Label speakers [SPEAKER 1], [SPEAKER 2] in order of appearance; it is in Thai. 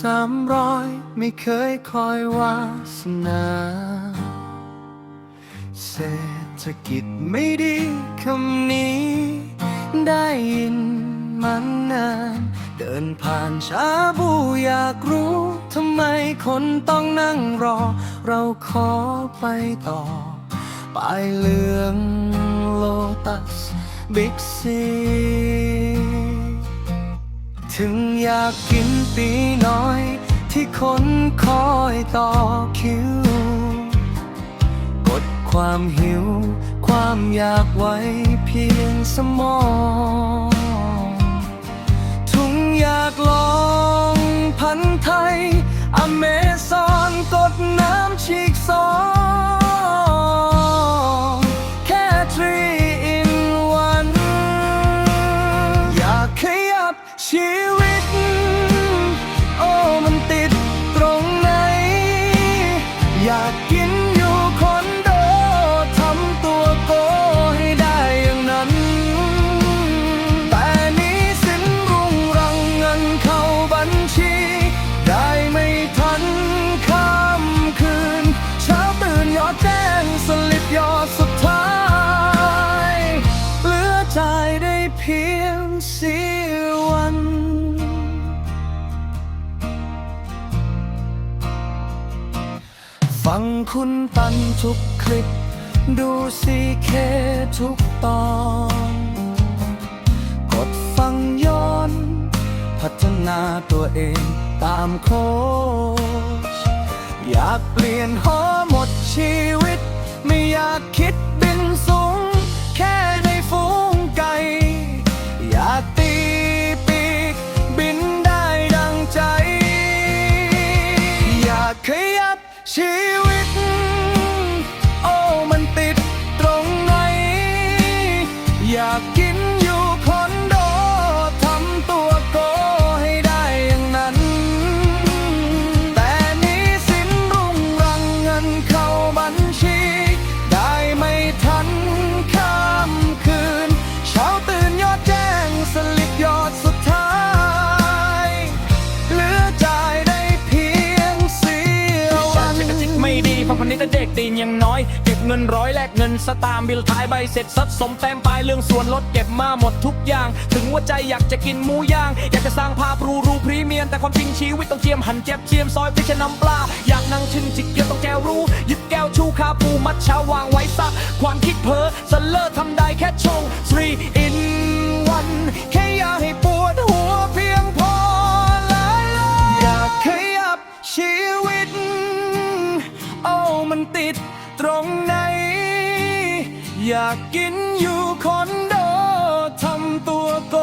[SPEAKER 1] สามร้อยไม่เคยคอยวาสนา เศรษฐกิจไม่ดีคำนี้ ได้ยินมันนาน เดินผ่านชาบูอยากรู้ทำไมคนต้องนั่งรอ เราขอไปต่อปลายเหลืองโลตัสบิ๊กซี ถึงอยากกินตีน้อย ที่คนคอยต่อคิว กดความหิว ความอยากไว้เพียงสมองทุงอยากลองพันธุ์ไทย งคุณตันทุกคลิป ดูซีเคทุกตอน กดฟังย้อน พัฒนาตัวเองตามโค้ชอยากเปลี่ยนหอหมดชีวิต ไม่อยากคิดบินสูง แค่ในฝูงไก่อยากตีปีก บินได้ดังใจ อยากขยับชี ตีนยังน้อย เก็
[SPEAKER 2] บเงินร้อยแลกเงินสตางค์บิลท้ายใบเสร็จสัดสมแต้มปลายเรื่องส่วนลดเก็บมาหมดทุกอย่าง ถึงว่าใจอยากจะกินหมูย่าง อยากจะสร้างภาพรูรูพรีเมียมแต่ความจริงชีวิตต้องเจียมหันเจ็บเจียมซอยพริชน้ำปลา อยากนั่งชินจิกเกียวต้องแจวรู้หยิบแก้วชูคาปูมัดชาวางไว้ซะความคิดเพ้อสเลอร์ทำได้แค่ชง3 in 1แค่อยากให้ปู
[SPEAKER 1] ติดตรงไหน อยากกินอยู่คอนโดทำตัวโก